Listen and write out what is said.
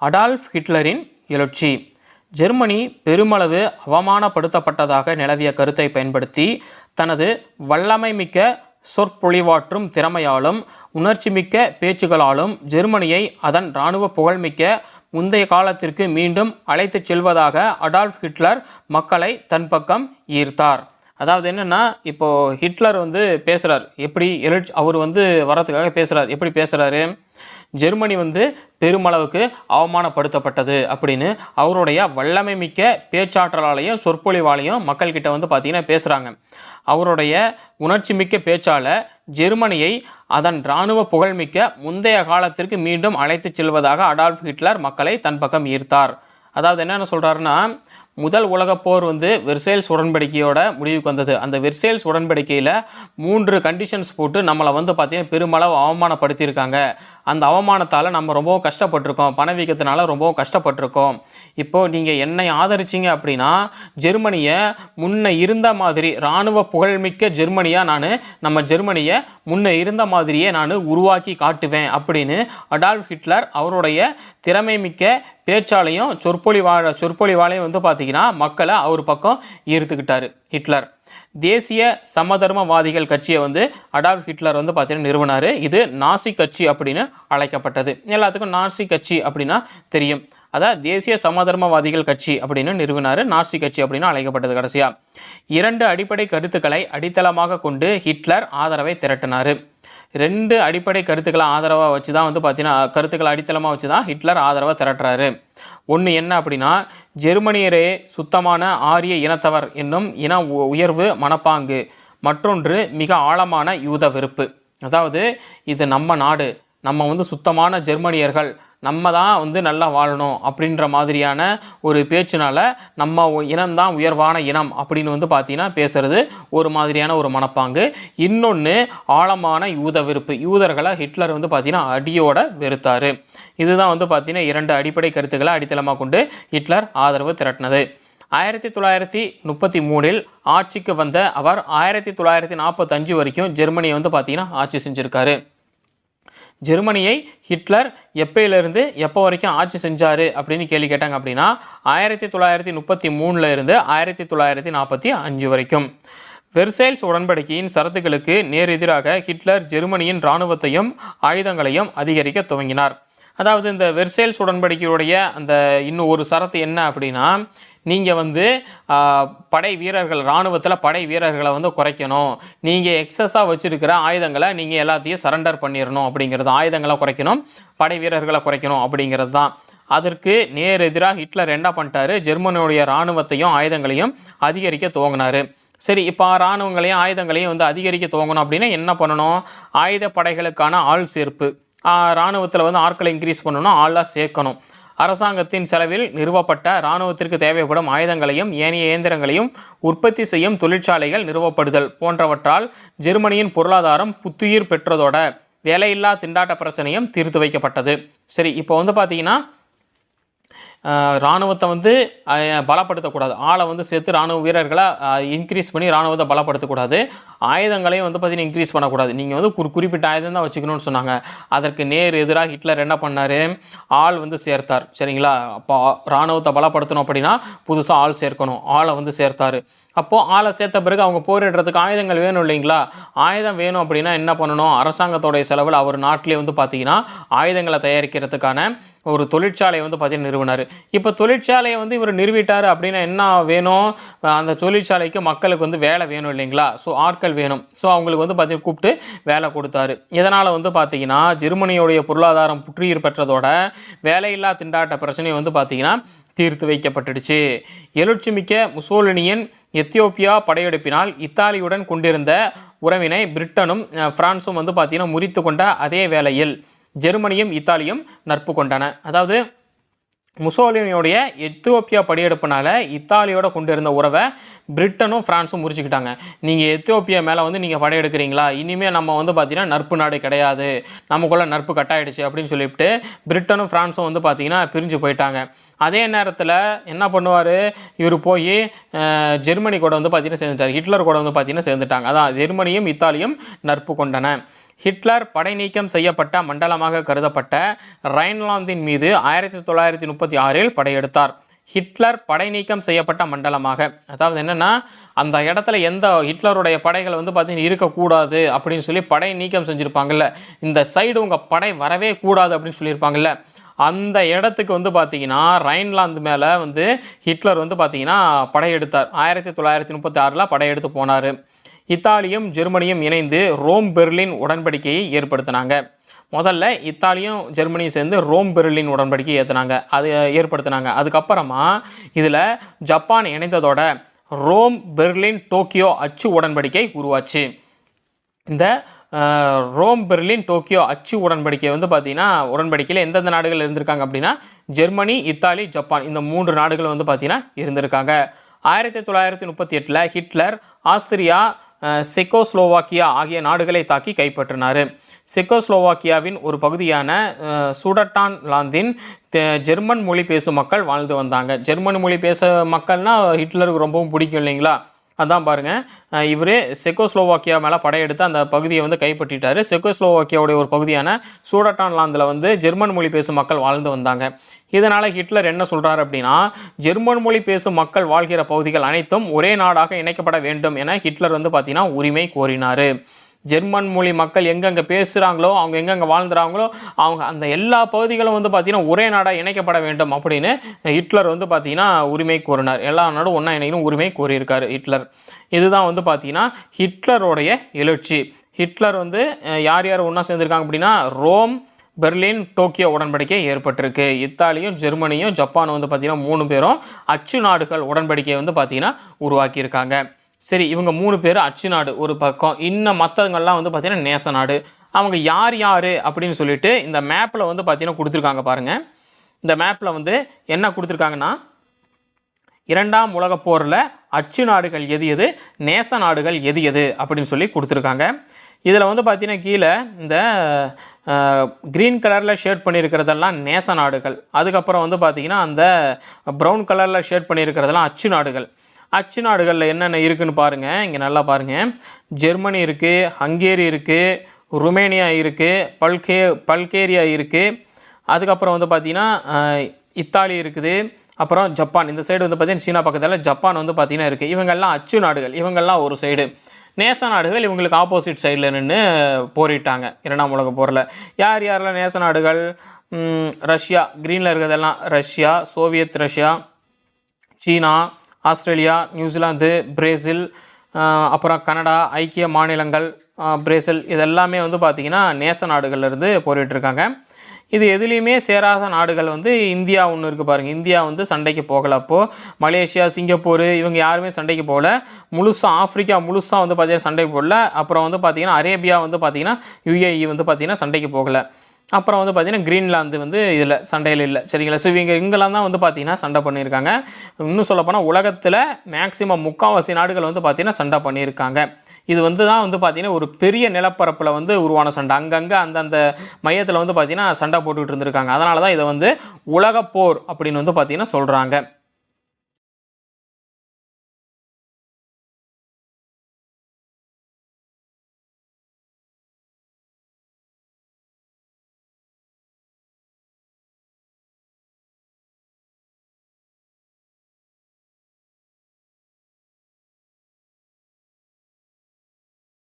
Adolf ஹிட்லரின் எழுச்சி. Germany பெருமளவு அவமானப்படுத்தப்பட்டதாக நிலவிய கருத்தை பயன்படுத்தி தனது வல்லமை மிக்க சொற்பொழிவாற்றும் திறமையாலும் உணர்ச்சிமிக்க பேச்சுகளாலும் ஜெர்மனியை அதன் இராணுவ புகழ்மிக்க முந்தைய காலத்திற்கு மீண்டும் அழைத்துச் செல்வதாக அடால்ஃப் ஹிட்லர் மக்களை தன் பக்கம் ஈர்த்தார். அதாவது என்னென்னா இப்போது ஹிட்லர் வந்து பேசுகிறார் எப்படி எழுச்சி அவர் வந்து வரத்துக்காக பேசுகிறார் எப்படி பேசுகிறாரு ஜெர்மனி வந்து பெருமளவுக்கு அவமானப்படுத்தப்பட்டது அப்படின்னு அவருடைய வல்லமை மிக்க பேச்சாற்றலாலையும் சொற்பொழிவாலையும் மக்கள்கிட்ட வந்து பார்த்திங்கன்னா பேசுகிறாங்க அவருடைய உணர்ச்சி மிக்க பேச்சால் ஜெர்மனியை அதன் இராணுவ புகழ்மிக்க முந்தைய காலத்திற்கு மீண்டும் அழைத்துச் செல்வதாக அடால்ஃப் ஹிட்லர் மக்களை தன் பக்கம் ஈர்த்தார். அதாவது என்னென்ன சொல்கிறாருன்னா முதல் உலகப் போர் வந்து வெர்சேல்ஸ் உடன்படிக்கையோட முடிவுக்கு வந்தது. அந்த வெர்சேல்ஸ் உடன்படிக்கையில் மூன்று கண்டிஷன்ஸ் போட்டு நம்மளை வந்து பார்த்திங்கன்னா பெருமளவு அவமானப்படுத்தியிருக்காங்க. அந்த அவமானத்தால் நம்ம ரொம்பவும் கஷ்டப்பட்டிருக்கோம். பணவீக்கத்தினால ரொம்பவும் கஷ்டப்பட்டிருக்கோம். இப்போது நீங்கள் என்னை ஆதரிச்சிங்க அப்படின்னா ஜெர்மனியை முன்ன இருந்த மாதிரி இராணுவ புகழ்மிக்க ஜெர்மனியாக நான் நம்ம ஜெர்மனியை முன்ன இருந்த மாதிரியே நான் உருவாக்கி காட்டுவேன் அப்படின்னு அடால்ஃப் ஹிட்லர் அவருடைய திறமை மிக்க பேச்சாலையும் சொற்பொழிவாழ சொற்பொழிவாலையும் வந்து பார்த்திங்கன்னா மக்களை அவர் பக்கம் ஈர்த்துக்கிட்டாரு ஹிட்லர். தேசிய சமதர்மவாதிகள் கட்சியை வந்து அடால்ஃப் ஹிட்லர் வந்து பார்த்தீங்கன்னா நிறுவனார். இது நாசி கட்சி அப்படின்னு அழைக்கப்பட்டது. எல்லாத்துக்கும் நாசி கட்சி அப்படின்னா தெரியும். அதான் தேசிய சமதர்மவாதிகள் கட்சி அப்படின்னு நிறுவினார் நாசி கட்சி அப்படின்னு அழைக்கப்பட்டது கடைசியாக இரண்டு அடிப்படை கருத்துக்களை அடித்தளமாக கொண்டு ஹிட்லர் ஆதரவை திரட்டினார். ரெண்டு அடிப்படை கருத்துக்களை ஆதரவாக வச்சு தான் வந்து பார்த்தீங்கன்னா கருத்துக்களை அடித்தளமாக வச்சு தான் ஹிட்லர் ஆதரவை திரட்டுறாரு. ஒன்று என்ன அப்படின்னா ஜெர்மனியரே சுத்தமான ஆரிய இனத்தவர் என்னும் இன உ- உயர்வு மனப்பாங்கு. மற்றொன்று மிக ஆழமான யூத வெறுப்பு. அதாவது இது நம்ம நாடு. நம்ம வந்து சுத்தமான ஜெர்மனியர்கள் நம்ம தான் வந்து நல்லா வாழணும் அப்படின்ற மாதிரியான ஒரு பேச்சுனால நம்ம இனம்தான் உயர்வான இனம் அப்படின்னு வந்து பார்த்தீங்கன்னா பேசுறது ஒரு மாதிரியான ஒரு மனப்பாங்கு. இன்னொன்று ஆழமான யூத வெறுப்பு யூதர்களை ஹிட்லர் வந்து பார்த்தீங்கன்னா அடியோட வெறுத்தார். இதுதான் வந்து பார்த்தீங்கன்னா இரண்டு அடிப்படை கருத்துக்களை அடித்தளமாக கொண்டு ஹிட்லர் ஆதரவு திரட்டினது. ஆயிரத்தி தொள்ளாயிரத்தி முப்பத்தி மூணில் ஆட்சிக்கு வந்த அவர் ஆயிரத்தி தொள்ளாயிரத்தி நாற்பத்தஞ்சு வரைக்கும் ஜெர்மனியை வந்து பார்த்திங்கன்னா ஆட்சி செஞ்சுருக்காரு. ஜெர்மனியை ஹிட்லர் எப்பயிலிருந்து எப்போ வரைக்கும் ஆட்சி செஞ்சார் அப்படின்னு கேள்வி கேட்டாங்க அப்படின்னா ஆயிரத்தி தொள்ளாயிரத்தி முப்பத்தி மூணில் இருந்து ஆயிரத்தி தொள்ளாயிரத்தி நாற்பத்தி அஞ்சு வரைக்கும். வெர்சைல்ஸ் உடன்படிக்கையின் சரத்துகளுக்கு நேர் எதிராக ஹிட்லர் ஜெர்மனியின் இராணுவத்தையும் ஆயுதங்களையும் அதிகரிக்க துவங்கினார். அதாவது இந்த வெர்சேல்ஸ் உடன்படிக்கையுடைய அந்த இன்னும் ஒரு சரத்து என்ன அப்படின்னா நீங்கள் வந்து படை வீரர்கள் இராணுவத்தில் படை வீரர்களை வந்து குறைக்கணும். நீங்கள் எக்ஸஸாக வச்சுருக்கிற ஆயுதங்களை நீங்கள் எல்லாத்தையும் சரண்டர் பண்ணிடணும் அப்படிங்கிறது ஆயுதங்களை குறைக்கணும் படை வீரர்களை குறைக்கணும் அப்படிங்கிறது தான். அதற்கு நேர் எதிராக ஹிட்லர் என்ன பண்ணிட்டாரு? ஜெர்மனியுடைய இராணுவத்தையும் ஆயுதங்களையும் அதிகரிக்க துவங்கினார். சரி இப்போ இராணுவங்களையும் ஆயுதங்களையும் வந்து அதிகரிக்க துவங்கணும் அப்படின்னா என்ன பண்ணணும்? ஆயுத படைகளுக்கான ஆள் சேர்ப்பு. இராணுவத்தில் வந்து ஆட்களை இன்க்ரீஸ் பண்ணணும் ஆளாக சேர்க்கணும். அரசாங்கத்தின் செலவில் நிறுவப்பட்ட இராணுவத்திற்கு தேவைப்படும் ஆயுதங்களையும் ஏனைய இயந்திரங்களையும் உற்பத்தி செய்யும் தொழிற்சாலைகள் நிறுவப்படுதல் போன்றவற்றால் ஜெர்மனியின் பொருளாதாரம் புத்துயிர் பெற்றதோட வேலையில்லா திண்டாட்ட பிரச்சனையும் தீர்த்து வைக்கப்பட்டது. சரி இப்போ வந்து பார்த்தீங்கன்னா இராணுவத்தை வந்து பலப்படுத்தக்கூடாது. ஆளை வந்து சேர்த்து இராணுவ வீரர்களை இன்க்ரீஸ் பண்ணி இராணுவத்தை பலப்படுத்தக்கூடாது. ஆயுதங்களையும் வந்து பார்த்தீங்கன்னா இன்க்ரீஸ் பண்ணக்கூடாது. நீங்கள் வந்து ஒரு குறிப்பிட்ட ஆயுதம் தான் வச்சுக்கணும்னு சொன்னாங்க. அதற்கு நேர் எதிராக ஹிட்லர் என்ன பண்ணார்? ஆள் வந்து சேர்த்தார். சரிங்களா? அப்போ இராணுவத்தை பலப்படுத்தணும் அப்படின்னா புதுசாக ஆள் சேர்க்கணும். ஆளை வந்து சேர்த்தாரு. அப்போது ஆளை சேர்த்த பிறகு அவங்க போரிடுறதுக்கு ஆயுதங்கள் வேணும் இல்லைங்களா? ஆயுதம் வேணும் அப்படின்னா என்ன பண்ணணும்? அரசாங்கத்தோடைய செலவில் அவர் நாட்டிலே வந்து பார்த்தீங்கன்னா ஆயுதங்களை தயாரிக்கிறதுக்கான ஒரு தொழிற்சாலையை வந்து பார்த்தீங்கன்னா நிறுவினார். இப்போ தொழிற்சாலையை வந்து இவர் நிறுவிட்டார் அப்படின்னா என்ன வேணும்? அந்த தொழிற்சாலைக்கு மக்களுக்கு வந்து வேலை வேணும் இல்லைங்களா? ஸோ ஆட்கள் வேணும். ஸோ அவங்களுக்கு வந்து பார்த்தீங்கன்னா கூப்பிட்டு வேலை கொடுத்தாரு. இதனால் வந்து பார்த்தீங்கன்னா ஜெர்மனியோடைய பொருளாதாரம் புற்றுயிர் பெற்றதோட வேலையில்லா திண்டாட்ட பிரச்சனை வந்து பார்த்தீங்கன்னா தீர்த்து வைக்கப்பட்டுடுச்சு. எழுச்சிமிக்க முசோலினியின் எத்தியோப்பியா படையெடுப்பினால் இத்தாலியுடன் கொண்டிருந்த உறவினை பிரிட்டனும் ஃப்ரான்ஸும் வந்து பார்த்தீங்கன்னா முறித்து கொண்ட அதே வேளையில் ஜெர்மனியும் இத்தாலியும் நட்பு கொண்டன. அதாவது முசோலினியோடைய எத்தியோப்பியா படையெடுப்புனால இத்தாலியோட கொண்டு இருந்த உறவை பிரிட்டனும் பிரான்ஸும் முறிச்சுக்கிட்டாங்க. நீங்கள் எத்தியோப்பியா மேலே வந்து நீங்கள் படையெடுக்கிறீங்களா? இனிமேல் நம்ம வந்து பார்த்தீங்கன்னா நட்பு நாடு கிடையாது. நமக்குள்ளே நட்பு கட்டாயிடுச்சு அப்படின்னு சொல்லிவிட்டு பிரிட்டனும் பிரான்ஸும் வந்து பார்த்திங்கன்னா பிரிஞ்சு போயிட்டாங்க. அதே நேரத்தில் என்ன பண்ணுவார்? இவர் போய் ஜெர்மனி கூட வந்து பார்த்திங்கன்னா சேர்ந்துட்டார். ஹிட்லர் கூட வந்து பார்த்தீங்கன்னா சேர்ந்துட்டாங்க. அதான் ஜெர்மனியும் இத்தாலியும் நட்பு கொண்டன. ஹிட்லர் படை நீக்கம் செய்யப்பட்ட மண்டலமாக கருதப்பட்ட ரைன்லாந்தின் மீது ஆயிரத்தி தொள்ளாயிரத்தி முப்பத்தி ஆறில் படையெடுத்தார். ஹிட்லர் படை நீக்கம் செய்யப்பட்ட மண்டலமாக. அதாவது என்னென்னா அந்த இடத்துல எந்த ஹிட்லருடைய படைகள் வந்து பார்த்திங்கன்னா இருக்கக்கூடாது அப்படின்னு சொல்லி படை நீக்கம் செஞ்சுருப்பாங்கல்ல இந்த சைடு உங்கள் படை வரவே கூடாது அப்படின்னு சொல்லியிருப்பாங்கல்ல அந்த இடத்துக்கு வந்து பார்த்தீங்கன்னா ரைன்லாந்து மேலே வந்து ஹிட்லர் வந்து பார்த்தீங்கன்னா படையெடுத்தார். ஆயிரத்தி தொள்ளாயிரத்தி முப்பத்தி ஆறில் படையெடுத்து போனார். இத்தாலியும் ஜெர்மனியும் இணைந்து ரோம் பெர்லின் உடன்படிக்கையை ஏற்படுத்தினாங்க. முதல்ல இத்தாலியும் ஜெர்மனியும் சேர்ந்து ரோம் பெர்லின் உடன்படிக்கை ஏற்றுனாங்க அது ஏற்படுத்தினாங்க. அதுக்கப்புறமா இதில் ஜப்பான் இணைந்ததோட ரோம் பெர்லின் டோக்கியோ அச்சு உடன்படிக்கை உருவாச்சு. இந்த ரோம் பெர்லின் டோக்கியோ அச்சு உடன்படிக்கை வந்து பார்த்திங்கன்னா உடன்படிக்கையில் எந்தெந்த நாடுகள் இருந்திருக்காங்க அப்படின்னா ஜெர்மனி இத்தாலி ஜப்பான் இந்த மூன்று நாடுகள் வந்து பார்த்திங்கன்னா இருந்திருக்காங்க. ஆயிரத்தி தொள்ளாயிரத்தி முப்பத்தி எட்டில் ஹிட்லர் ஆஸ்திரியா செக்கோஸ்லோவாக்கியா ஆகிய நாடுகளை தாக்கி கைப்பற்றினார். செக்கோஸ்லோவாக்கியாவின் ஒரு பகுதியான அஹ், சுடட்டான் லாந்தின் ஜெர்மன் மொழி பேசும் மக்கள் வாழ்ந்து வந்தாங்க. ஜெர்மன் மொழி பேச மக்கள்னால் ஹிட்லருக்கு ரொம்பவும் பிடிக்கும் இல்லைங்களா? அதான் பாருங்க. இவர் செக்கோஸ்லோவாக்கியா மேலே படையெடுத்து அந்த பகுதியை வந்து கைப்பற்றிட்டார். செக்கோஸ்லோவாக்கியாவுடைய ஒரு பகுதியான சூடட்டான்லாந்தில் வந்து ஜெர்மன் மொழி பேசும் மக்கள் வாழ்ந்து வந்தாங்க. இதனால் ஹிட்லர் என்ன சொல்கிறார் அப்படின்னா ஜெர்மன் மொழி பேசும் மக்கள் வாழ்கிற பகுதிகள் அனைத்தும் ஒரே நாடாக இணைக்கப்பட வேண்டும் என ஹிட்லர் வந்து பார்த்திங்கன்னா உரிமை கோரினார். ஜெர்மன் மொழி மக்கள் எங்கெங்கே பேசுகிறாங்களோ அவங்க எங்கெங்கே வாழ்ந்துறாங்களோ அவங்க அந்த எல்லா பகுதிகளும் வந்து பார்த்திங்கன்னா ஒரே நாடாக இணைக்கப்பட வேண்டும் அப்படின்னு ஹிட்லர் வந்து பார்த்திங்கன்னா உரிமை கோரினார். எல்லா நாடும் ஒன்றா இணைக்கணும் உரிமை கூறியிருக்கார் ஹிட்லர். இதுதான் வந்து பார்த்திங்கன்னா ஹிட்லருடைய எழுச்சி. ஹிட்லர் வந்து யார் யார் ஒன்றா சேர்ந்துருக்காங்க அப்படின்னா ரோம் பெர்லின் டோக்கியோ உடன்படிக்கை ஏற்பட்டிருக்கு. இத்தாலியும் ஜெர்மனியும் ஜப்பானும் வந்து பார்த்திங்கன்னா மூணு பேரும் அச்சு நாடுகள் உடன்படிக்கையை வந்து பார்த்திங்கன்னா உருவாக்கியிருக்காங்க. சரி இவங்க மூணு பேர் அச்சு நாடு ஒரு பக்கம். இன்னும் மற்றவங்கள்லாம் வந்து பார்த்திங்கன்னா நேச நாடு. அவங்க யார் யார் அப்படின்னு சொல்லிட்டு இந்த மேப்பில் வந்து பார்த்திங்கன்னா கொடுத்துருக்காங்க பாருங்கள் இந்த மேப்பில் வந்து என்ன கொடுத்துருக்காங்கன்னா இரண்டாம் உலகப் போரில் அச்சு நாடுகள் எது எது நேச நாடுகள் எது எது அப்படின்னு சொல்லி கொடுத்துருக்காங்க. இதில் வந்து பார்த்தீங்கன்னா கீழே இந்த க்ரீன் கலரில் ஷேட் பண்ணியிருக்கிறதெல்லாம் நேச நாடுகள். அதுக்கப்புறம் வந்து பார்த்தீங்கன்னா அந்த ப்ரௌன் கலரில் ஷேட் பண்ணியிருக்கிறதெல்லாம் அச்சு நாடுகள். அச்சு நாடுகளில் என்னென்ன இருக்குன்னு பாருங்கள் இங்கே நல்லா பாருங்கள் ஜெர்மனி இருக்குது ஹங்கேரி இருக்குது ருமேனியா இருக்குது பல்கே பல்கேரியா இருக்குது அதுக்கப்புறம் வந்து பார்த்திங்கன்னா இத்தாலி இருக்குது. அப்புறம் ஜப்பான். இந்த சைடு வந்து பார்த்தீங்கன்னா சீனா பக்கத்தில் ஜப்பான் வந்து பார்த்திங்கன்னா இருக்குது இவங்கெல்லாம் அச்சு நாடுகள். இவங்கெல்லாம் ஒரு சைடு நேச நாடுகள் இவங்களுக்கு ஆப்போசிட் சைடில் நின்று போரிட்டாங்க. இரண்டாம் உலக போரில். யார் யாரெல்லாம் நேச நாடுகள்? ரஷ்யா. க்ரீனில் இருக்கிறதெல்லாம் Russia Soviet Russia China Australia New Zealand Brazil அப்புறம் கனடா ஐக்கிய மாநிலங்கள் பிரேசில் இதெல்லாமே வந்து பார்த்திங்கன்னா நேச நாடுகள்லேருந்து போரிட்டுருக்காங்க. இருக்காங்க இது எதுலேயுமே சேராத நாடுகள் வந்து இந்தியா ஒன்று இருக்குது பாருங்கள் இந்தியா வந்து சண்டைக்கு போகலை அப்போது மலேசியா சிங்கப்பூர் இவங்க யாருமே சண்டைக்கு போகல. முழுசாக ஆஃப்ரிக்கா முழுசாக வந்து பார்த்தீங்கன்னா சண்டைக்கு போகல. அப்புறம் வந்து பார்த்திங்கன்னா அரேபியா வந்து பார்த்திங்கன்னா யுஏஇ வந்து பார்த்திங்கன்னா சண்டைக்கு போகலை. அப்புறம் வந்து பார்த்திங்கன்னா கிரீன்லாந்து வந்து இதில் சண்டையில் இல்லை. சரிங்களா? ஸோ இவங்க இங்கெல்லாம் தான் வந்து பார்த்திங்கன்னா சண்டை பண்ணியிருக்காங்க. இன்னும் சொல்லப்போனால் உலகத்தில் மேக்ஸிமம் முக்கால்வாசி நாடுகள் வந்து பார்த்திங்கன்னா சண்டை பண்ணியிருக்காங்க. இது வந்து தான் வந்து பார்த்திங்கன்னா ஒரு பெரிய நிலப்பரப்பில் வந்து உருவான சண்டை. அங்கங்கே அந்தந்த மையத்தில் வந்து பார்த்திங்கன்னா சண்டை போட்டுக்கிட்டு இருந்திருக்காங்க. அதனால தான் இதை வந்து உலகப்போர் அப்படின்னு வந்து பார்த்திங்கன்னா சொல்கிறாங்க